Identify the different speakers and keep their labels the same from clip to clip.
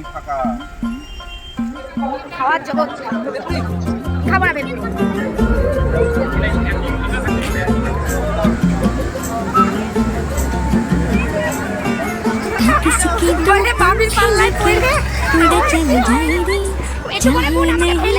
Speaker 1: চারদিক ফাঁকা।
Speaker 2: খাওয়ার জগৎ খাবার বের বলে বাবির পাল্লায় পড়বে
Speaker 3: তুই চলে যাই
Speaker 2: রে চলে মন আমাকে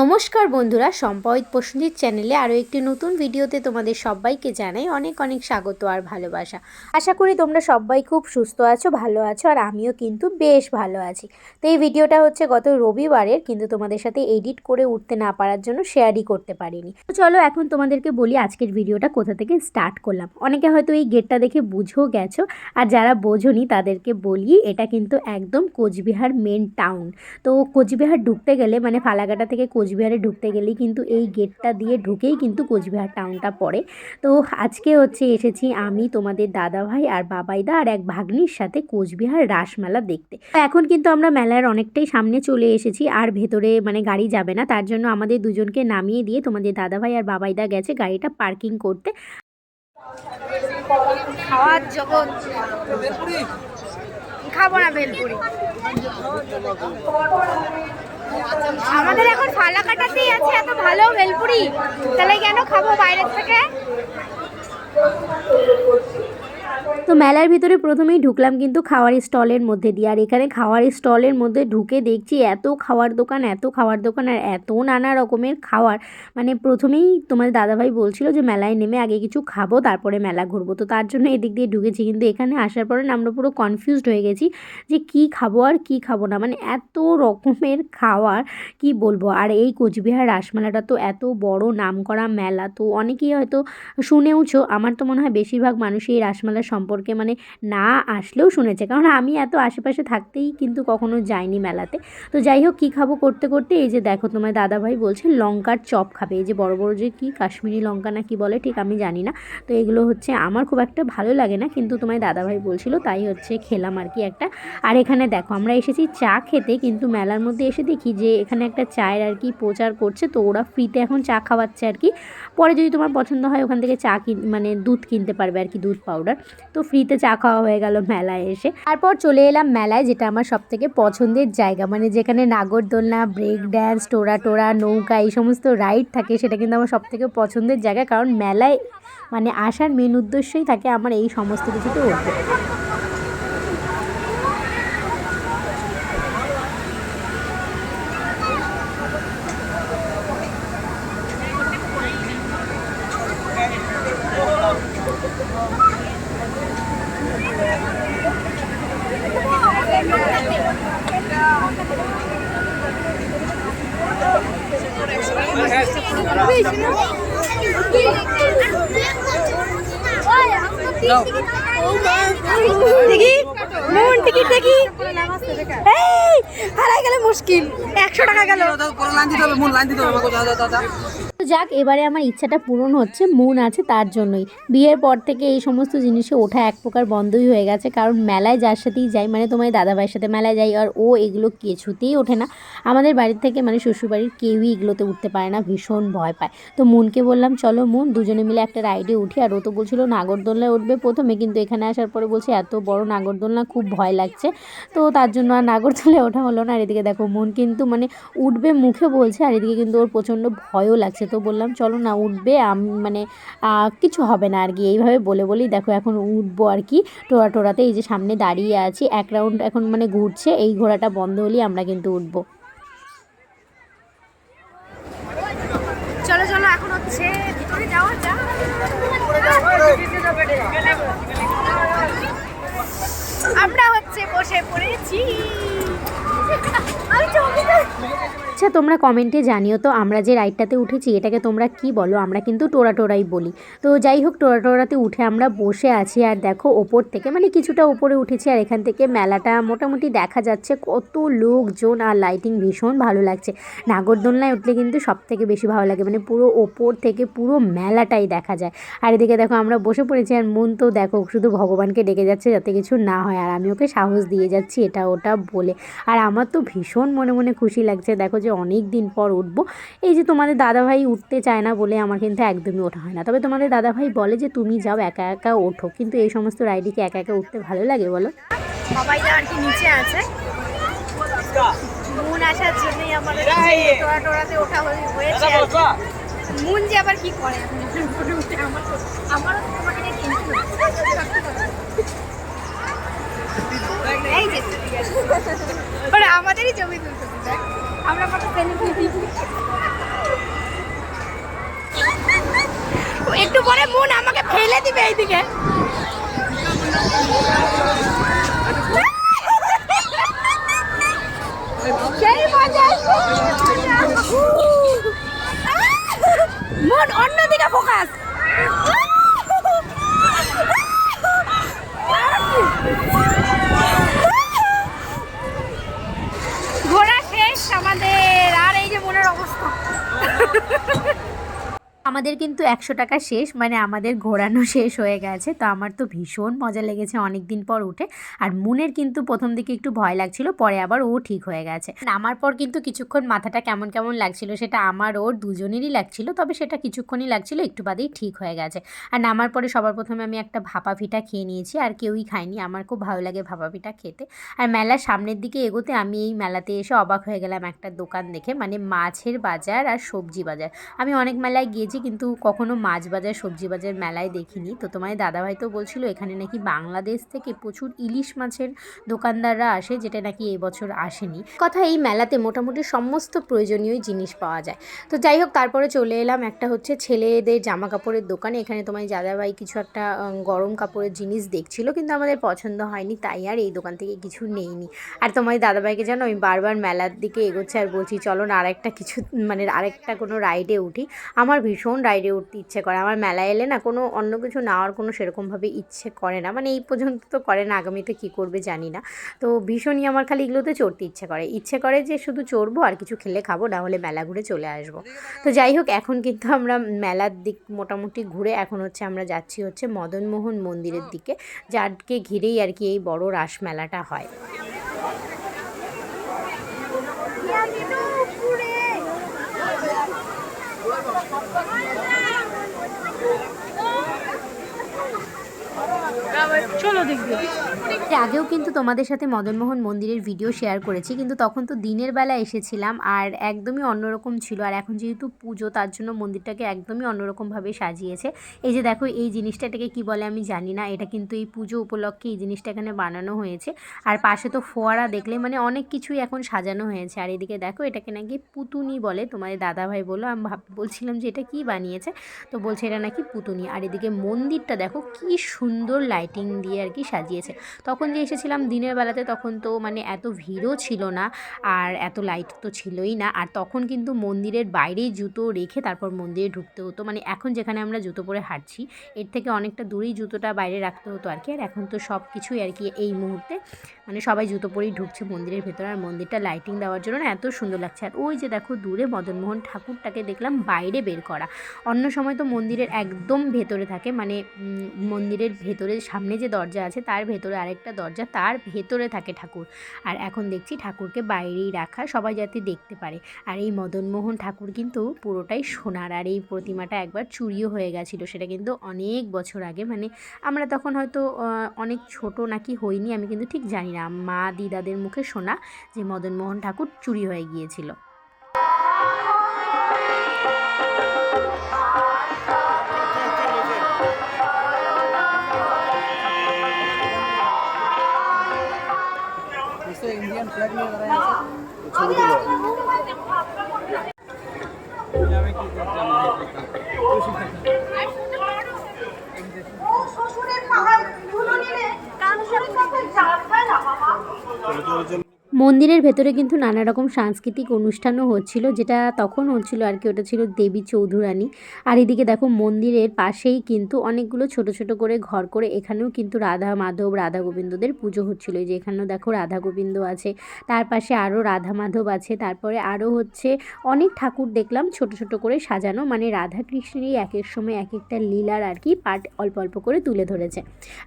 Speaker 4: নমস্কার বন্ধুরা, সম্পদ প্রসন্দির চ্যানেলে আরও একটি নতুন ভিডিওতে তোমাদের সবাইকে জানাই অনেক অনেক স্বাগত আর ভালোবাসা। আশা করি তোমরা সবাই খুব সুস্থ আছো, ভালো আছো আর আমিও কিন্তু বেশ ভালো আছি। তো এই ভিডিওটা হচ্ছে গত রবিবারের, কিন্তু তোমাদের সাথে এডিট করে উঠতে না পারার জন্য শেয়ারই করতে পারিনি। তো চলো এখন তোমাদেরকে বলি আজকের ভিডিওটা কোথা থেকে স্টার্ট করলাম। অনেকে হয়তো এই গেটটা দেখে বুঝেও গেছো, আর যারা বোঝোনি তাদেরকে বলি, এটা কিন্তু একদম কোচবিহার মেন টাউন। তো কোচবিহার ঢুকতে গেলে মানে ফালাকাটা থেকে কোচবিহারে ঢুকতে গেলেই কিন্তু এই গেটটা দিয়ে ঢুকেই কিন্তু কোচবিহার টাউনটা পড়ে। তো আজকে হচ্ছে এসেছি আমি, তোমাদের দাদা ভাই আর বাবাইদা আর এক ভাগ্নির সাথে কোচবিহার রাসমেলা দেখতে। এখন কিন্তু আমরা মেলার অনেকটাই সামনে চলে এসেছি, আর ভেতরে মানে গাড়ি যাবে না, তার জন্য আমাদের দুজনকে নামিয়ে দিয়ে তোমাদের দাদা ভাই আর বাবাইদা গেছে গাড়িটা পার্কিং করতে।
Speaker 2: জগৎ। খাব না ভেলপুরি আমাদের এখন ফালা কাটাতেই আছে এত ভালো ভেলপুরি। তাহলে কেন খাব বাইরের থেকে?
Speaker 4: তো মেলার ভিতরে প্রথমেই ঢুকলাম কিন্তু খাওয়ার স্টলের মধ্যে দিয়ে। আর এখানে খাওয়ার স্টলের মধ্যে ঢুকে দেখছি এত খাওয়ার দোকান, এত খাওয়ার দোকান আর এত নানা রকমের খাওয়ার। মানে প্রথমেই তোমার দাদাভাই বলছিল যে মেলায় নেমে আগে কিছু খাব, তারপরে মেলা ঘুরবো। তো তার জন্য এদিক দিয়ে ঢুকেছি কিন্তু এখানে আসার পরে আমরা পুরো কনফিউজড হয়ে গেছি যে কি খাব আর কি খাব না। মানে এত রকমের খাওয়ার, কি বলব? আর এই কোচবিহার রাসমেলাটা তো এত বড় নামকরা মেলা। তো অনেকেই হয়তো শুনেওছো, আমার তো মনে হয় বেশিরভাগ মানুষই এই রাসমেলা সম্পর্কে মানে না আসলেও শুনেছে। কারণ আমি এত আশেপাশে থাকতেই কিন্তু কখনো যাইনি মেলাতে। তো যাই হোক, কী খাব করতে করতে, এই যে দেখো তোমার দাদাভাই বলছে লঙ্কার চপ খাবে। এই যে বড় বড় যে কি কাশ্মীরি লঙ্কা না কি বলে, ঠিক আমি জানি না। তো এগুলো হচ্ছে আমার খুব একটা ভালো লাগে না, কিন্তু তোমার দাদাভাই বলছিল তাই হচ্ছে খেলাম আর কি একটা। আর এখানে দেখো, আমরা এসেছি চা খেতে, কিন্তু মেলার মধ্যে এসে দেখি যে এখানে একটা চায়ের আর কি প্রচার করছে, তো ওরা ফ্রিতে এখন চা খাওয়াচ্ছে আর কি। পরে যদি তোমার পছন্দ হয়, ওখান থেকে চা মানে দুধ কিনতে পারবে আর কি, দুধ পাউডার। তো ফ্রিতে চা খাওয়া হয়ে গেল মেলায় এসে। তারপর চলে এলাম মেলায়, যেটা আমার সব থেকে পছন্দের জায়গা। মানে যেখানে নাগরদোলনা, ব্রেক ড্যান্স টোরা টোরা নৌকা, এই সমস্ত রাইড থাকে, সেটা কিন্তু আমার সব থেকে পছন্দের জায়গা। কারণ মেলায় মানে আসার মেন উদ্দেশ্যই থাকে আমার এই সমস্ত কিছুতে উঠবে
Speaker 2: দেখি মন টিকিট দেখি এই হারাই গেলে মুশকিল একশো টাকা গেল
Speaker 4: যাক, এবারে আমার ইচ্ছাটা পূরণ হচ্ছে, মন আছে তার জন্যই। বিয়ের পর থেকে এই সমস্ত জিনিসে ওঠা এক প্রকার বন্ধই হয়ে গেছে, কারণ মেলায় যার সাথেই যাই মানে তোমার দাদাভাইয়ের সাথে মেলায় যাই, আর ও এগুলো কিছুতেই ওঠে না। আমাদের বাড়ির থেকে মানে শ্বশুরবাড়ির কেউই এগুলোতে উঠতে পারে না, ভীষণ ভয় পায়। তো মনকে বললাম, চলো মন, দুজনে মিলে একটা রাইডে উঠি। আর ও তো বলছিল, নাগরদোলনায় উঠবে প্রথমে। কিন্তু এখানে আসার পরে বলছে, এত বড় নাগরদোলনা, খুব ভয় লাগছে। তো তার জন্য আর নাগরদোলায় ওঠা হলো না। আর এদিকে দেখো, মন কিন্তু মানে উঠবে মুখে বলছে, আর এদিকে কিন্তু ওর প্রচণ্ড ভয়ও লাগছে। তো বললাম, চলো না, উঠবে, আমি মানে কিছু হবে না আর কি এইভাবে বলে বলেই দেখো এখন উঠবো আর কি টোরা টোরাতে এই যে সামনে দাঁড়িয়ে আছি, এক রাউন্ড এখন মানে ঘুরছে, এই ঘোড়াটা বন্ধ হলেই আমরা কিন্তু উঠবো।
Speaker 2: আমরা হচ্ছে বসে পড়েছি।
Speaker 4: আচ্ছা তোমরা কমেন্টে জানিও তো আমরা যে রাইডটাতে উঠেছি, এটাকে তোমরা কি বলো? আমরা কিন্তু টোরা টোরাই বলি। তো যাই হোক টোরা টোরাতে উঠে আমরা বসে আছি আর দেখো ওপর থেকে মানে কিছুটা উপরে উঠেছি আর এখান থেকে মেলাটা মোটামুটি দেখা যাচ্ছে কত লোকজন আর লাইটিং ভীষণ ভালো লাগছে। নাগরদোলনায় উঠলে কিন্তু সব থেকে বেশি ভালো লাগে মানে পুরো ওপর থেকে পুরো মেলাটাই দেখা যায়। আর এদিকে দেখো আমরা বসে পড়েছি আর মন তো দেখো শুধু ভগবানকে ডেকে যাচ্ছে যাতে কিছু না হয়, আর আমি ওকে সাহস দিয়ে যাচ্ছি এটা ওটা বলে। আর আমার তো ভীষণ মনে মনে মনে খুশি লাগছে। দেখো যে অনেক দিন পর উঠবো। এই যে তোমাদের দাদাভাই উঠতে চায় না বলে আমার কিন্তু একদমই ওঠা হয় না। তবে তোমাদের দাদাভাই বলে যে তুমি যাও একা একা ওঠো। কিন্তু এই সমস্ত রাইডিকে একা একা উঠতে ভালো লাগে বলো?
Speaker 2: সবাই আর কি নিচে আছে। মুন আসার জন্যই আমাদের টোড়া টোড়াতে ওঠা হয়েছে আর কি। মুন যে আবার কি করে? আমার আমারও তোমাকে নিয়ে টেনশন এই যে। আমাদেরই ছবি তুলতে আমরা কত সেলিব্রিটি একটু পরে মন আমাকে ফেলে দিবে এইদিকে। মন অন্যদিকে ফোকাস ঘোরা শেষ আমাদের আর এই যে মনের অবস্থা
Speaker 4: আমাদের কিন্তু একশো টাকা শেষ মানে আমাদের ঘোরানো শেষ হয়ে গেছে। তো আমার তো ভীষণ মজা লেগেছে অনেক দিন পর উঠে। আর মুনের কিন্তু প্রথম দিকে একটু ভয় লাগছিল, পরে আবার ও ঠিক হয়ে গেছে। নামার পর কিন্তু কিছুক্ষণ মাথাটা কেমন কেমন লাগছিল সেটা আমার, ওর দুজনেরই লাগছিল, তবে সেটা কিছুক্ষণই লাগছিল, একটু বাদেই ঠিক হয়ে গেছে। আর নামার পরে সবার প্রথমে আমি একটা ভাপা পিঠা খেয়ে নিয়েছি, আর কেউই খায়নি। আমার খুব ভালো লাগে ভাপা পিঠা খেতে। আর মেলার সামনের দিকে এগোতে আমি এই মেলাতে এসে অবাক হয়ে গেলাম একটা দোকান দেখে মানে মাছের বাজার আর সবজি বাজার। আমি অনেক মেলায় গিয়েছি কিন্তু কখনো মাছ বাজার সবজি বাজার মেলায় দেখিনি। তো তোমার দাদাভাই তো বলছিল, এখানে নাকি বাংলাদেশ থেকে প্রচুর ইলিশ মাছের দোকানদাররা আসে, যেটা নাকি এবছর আসেনি। কথা এই মেলাতে মোটামুটি সমস্ত প্রয়োজনীয় জিনিস পাওয়া যায়। তো যাই হোক, তারপরে চলে এলাম একটা হচ্ছে ছেলেদের জামা কাপড়ের দোকানে। এখানে তোমার দাদাভাই কিছু একটা গরম কাপড়ের জিনিস দেখছিল, কিন্তু আমাদের পছন্দ হয়নি, তাই আর এই দোকান থেকে কিছু নেইনি। আর তোমার দাদাভাইকে জানো, আমি বারবার মেলার দিকে এগোচ্ছে আর বলছি, চলো না আরেকটা কিছু মানে আরেকটা কোনো রাইডে উঠি। আমার ভীষণ রাইডে উঠতে ইচ্ছে করে। আমার মেলায় এলে না কোনো অন্য কিছু নেওয়ার কোনো সেরকমভাবে ইচ্ছে করে না। মানে এই পর্যন্ত তো করে না, আগামীতে কী করবে জানি না। তো ভীষণই আমার খালি এগুলোতে চড়তে ইচ্ছে করে। ইচ্ছে করে যে শুধু চড়বো আর কিছু খেলে খাব, না হলে মেলা ঘুরে চলে আসব। তো যাই হোক, এখন কিন্তু আমরা মেলার দিক মোটামুটি ঘুরে এখন হচ্ছে আমরা যাচ্ছি হচ্ছে মদনমোহন মন্দিরের দিকে যারকে ঘিরেই আর কি এই বড় রাস মেলাটা হয়।
Speaker 2: চলো দেখবি
Speaker 4: আগেও কিন্তু তোমাদের সাথে মদনমোহন মন্দিরের ভিডিও শেয়ার করেছি, কিন্তু তখন তো দিনের বেলা এসেছিলাম আর একদমই অন্যরকম ছিল। আর এখন যেহেতু পুজো, তার জন্য মন্দিরটাকে একদমই অন্যরকমভাবে সাজিয়েছে। এই যে দেখো, এই জিনিসটা এটাকে কী বলে আমি জানি না, এটা কিন্তু এই পুজো উপলক্ষে এই জিনিসটা এখানে বানানো হয়েছে। আর পাশে তো ফোয়ারা দেখলে মানে অনেক কিছুই এখন সাজানো হয়েছে। আর এদিকে দেখো, এটাকে নাকি পুতুনি বলে, তোমাদের দাদাভাই বলো আমি ভাব, বলছিলাম যে এটা কি বানিয়েছে? তো বলছে এটা নাকি পুতুনি। আর এদিকে মন্দিরটা দেখো, কি সুন্দর লাইটিং দিয়ে আর কি সাজিয়েছে। তখন যে এসেছিলাম দিনের বেলাতে তখন তো মানে এত ভিড়ও ছিল না আর এত লাইট তো ছিলই না। আর তখন কিন্তু মন্দিরের বাইরেই জুতো রেখে তারপর মন্দিরে ঢুকতে হতো। মানে এখন যেখানে আমরা জুতো পরে হাঁটছি, এর থেকে অনেকটা দূরেই জুতোটা বাইরে রাখতে হতো আর কি আর এখন তো সব কিছুই আর কি এই মুহূর্তে মানে সবাই জুতো পরেই ঢুকছে মন্দিরের ভেতরে। আর মন্দিরটা লাইটিং দেওয়ার জন্য না এত সুন্দর লাগছে। আর ওই যে দেখো দূরে মদনমোহন ঠাকুরটাকে দেখলাম বাইরে বের করা। অন্য সময় তো মন্দিরের একদম ভেতরে থাকে। মানে মন্দিরের ভেতরে সামনে যে দরজা আছে তার ভেতরে আরেকটা দরজা তার ভেতরে থাকে ঠাকুর। আর এখন দেখছি ঠাকুরকে বাইরেই রাখা সবাই যাতে দেখতে পারে। আর এই মদনমোহন ঠাকুর কিন্তু পুরোটাই সোনার। আর এই প্রতিমাটা একবার চুরিও হয়ে গেছিল। সেটা কিন্তু অনেক বছর আগে। মানে আমরা তখন হয়তো অনেক ছোট নাকি হইনি। আমি কিন্তু ঠিক জানি না। মা দিদাদের মুখে শোনা যে মদনমোহন ঠাকুর চুরি হয়ে গিয়েছিল।
Speaker 2: Thank you.
Speaker 4: মন্দিরের ভেতরে কিন্তু নানা রকম সাংস্কৃতিক অনুষ্ঠানও হচ্ছিল, যেটা তখন হচ্ছিল আর কি, ওটা ছিল দেবী চৌধুরানী। আর এদিকে দেখো মন্দিরের পাশেই কিন্তু অনেকগুলো ছোট ছোট করে ঘর করে এখানেও কিন্তু রাধা মাধব, রাধা গোবিন্দদের পুজো হচ্ছিল। যে এখানেও দেখো রাধা গোবিন্দ আছে, তার পাশে আরও রাধা মাধব আছে, তারপরে আরও হচ্ছে অনেক ঠাকুর দেখলাম ছোট ছোট করে সাজানো। মানে রাধা কৃষ্ণেরই এক এক সময় এক একটা লীলার আর কি পার্ট অল্প অল্প করে তুলে ধরেছে।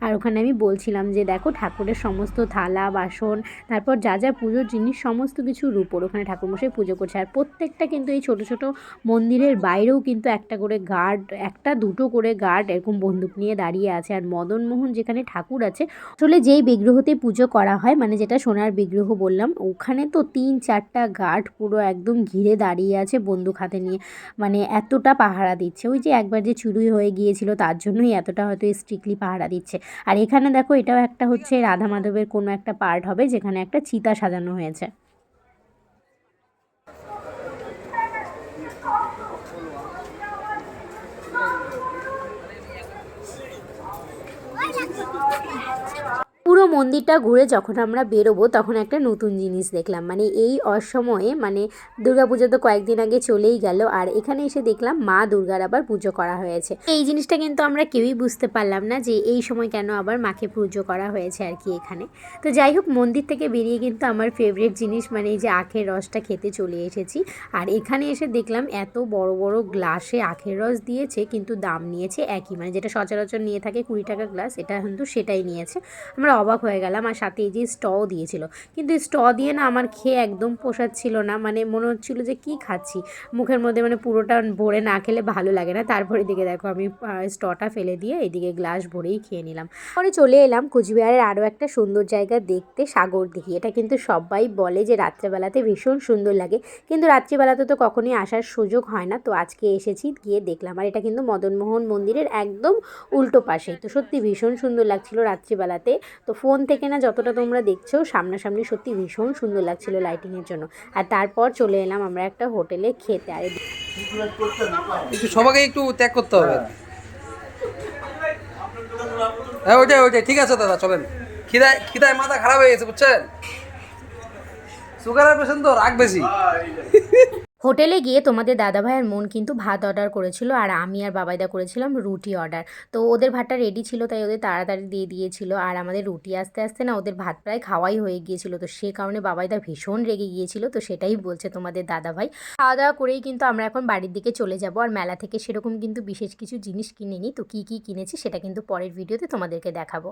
Speaker 4: আর ওখানে আমি বলছিলাম যে দেখো ঠাকুরের সমস্ত থালা, বাসন, তারপর যা যা পুজোর জিনিস সমস্ত কিছু রূপোর ওখানে ঠাকুরমশাই পুজো করছে। আর প্রত্যেকটা কিন্তু এই ছোট ছোট মন্দিরের বাইরেও কিন্তু একটা করে গার্ড, একটা দুটো করে গার্ড এরকম বন্দুক নিয়ে দাঁড়িয়ে আছে। আর মদনমোহন যেখানে ঠাকুর আছে, আসলে যেই বিগ্রহতে পুজো করা হয় মানে যেটা সোনার বিগ্রহ বললাম, ওখানে তো তিন চারটা গার্ড পুরো একদম ঘিরে দাঁড়িয়ে আছে বন্দুক হাতে নিয়ে। মানে এতটা পাহারা দিচ্ছে। ওই যে একবার যে চুরি হয়ে গিয়েছিল, তার জন্যই এতটা হয়তো স্ট্রিক্টলি পাহারা দিচ্ছে। আর এখানে দেখো, এটাও একটা হচ্ছে রাধা মাধবের কোনো একটা পার্ট হবে, যেখানে একটা চিতা সাজানো হয়েছে। পুরো মন্দিরটা ঘুরে যখন আমরা বেরোবো, তখন একটা নতুন জিনিস দেখলাম। মানে এই অসময়ে মানে দুর্গাপুজো তো কয়েকদিন আগে চলেই গেল, আর এখানে এসে দেখলাম মা দুর্গার আবার পুজো করা হয়েছে। এই জিনিসটা কিন্তু আমরা কেউই বুঝতে পারলাম না যে এই সময় কেন আবার মাকে পুজো করা হয়েছে আর কি এখানে। তো যাই হোক, মন্দির থেকে বেরিয়ে কিন্তু আমার ফেভারিট জিনিস মানে এই যে আখের রসটা খেতে চলে এসেছি। আর এখানে এসে দেখলাম এত বড় বড় গ্লাসে আখের রস দিয়েছে, কিন্তু দাম নিয়েছে একই। মানে যেটা সচরাচর নিয়ে থাকে কুড়ি টাকা গ্লাস এটা কিন্তু সেটাই নিয়েছে। আমরা অবাক হয়ে গেলাম। আর সাথে এই যে স্টও দিয়েছিল। কিন্তু স্ট দিয়ে না আমার খেয়ে একদম পোষাচ্ছিল না। মানে মনে হচ্ছিল যে কি খাচ্ছি? মুখের মধ্যে মানে পুরোটা ভরে না খেলে ভালো লাগে না। তারপরে দিকে দেখো আমি স্টটা ফেলে দিয়ে এদিকে গ্লাস ভরেই খেয়ে নিলাম। পরে চলে এলাম কুচবিহারের আরও একটা সুন্দর জায়গা দেখতে, সাগর দিঘি। এটা কিন্তু সবাই বলে যে রাত্রেবেলাতে ভীষণ সুন্দর লাগে। কিন্তু রাত্রিবেলাতে তো কখনোই আসার সুযোগ হয় না। তো আজকে এসেছি, গিয়ে দেখলাম। আর এটা কিন্তু মদনমোহন মন্দিরের একদম উল্টো পাশে। তো সত্যি ভীষণ সুন্দর লাগছিল রাত্রিবেলাতে। তো ফোন থেকে না যতটা তোমরা দেখছ, সামনাসামনি সত্যি ভীষণ সুন্দর লাগছিল লাইটিংয়ের জন্য। আর তারপর চলে এলাম আমরা একটা হোটেলে খেতে। আর
Speaker 1: একটু সবাইকে একটু ত্যাগ করতে হবে। হ্যাঁ ওইটাই ওইটাই, ঠিক আছে দাদা, চলেন। খিদায় খিদায় মাথা খারাপ হয়ে গেছে, বুঝছেন? সুগারের পেশেন্ট তো রাগ বেশি।
Speaker 4: হোটেলে গিয়ে তোমাদের দাদাভাইয়ের মন কিন্তু ভাত অর্ডার করেছিল আর আমি আর বাবাইদা করেছিলাম রুটি অর্ডার তো ওদের ভাতটা রেডি ছিল, তাই ওদের তাড়াতাড়ি দিয়ে দিয়েছিল। আর আমাদের রুটি আসতে আসতে না ওদের ভাত প্রায় খাওয়াই হয়ে গিয়েছিল। তো সে কারণে বাবাইদা ভীষণ রেগে গিয়েছিল। তো সেটাই বলছে তোমাদের দাদাভাই। খাওয়া দাওয়া করেই কিন্তু আমরা এখন বাড়ির দিকে চলে যাব। আর মেলা থেকে সেরকম কিন্তু বিশেষ কিছু জিনিস কিনে নিই তো কী কী কিনেছি সেটা কিন্তু পরের ভিডিওতে তোমাদেরকে দেখাবো।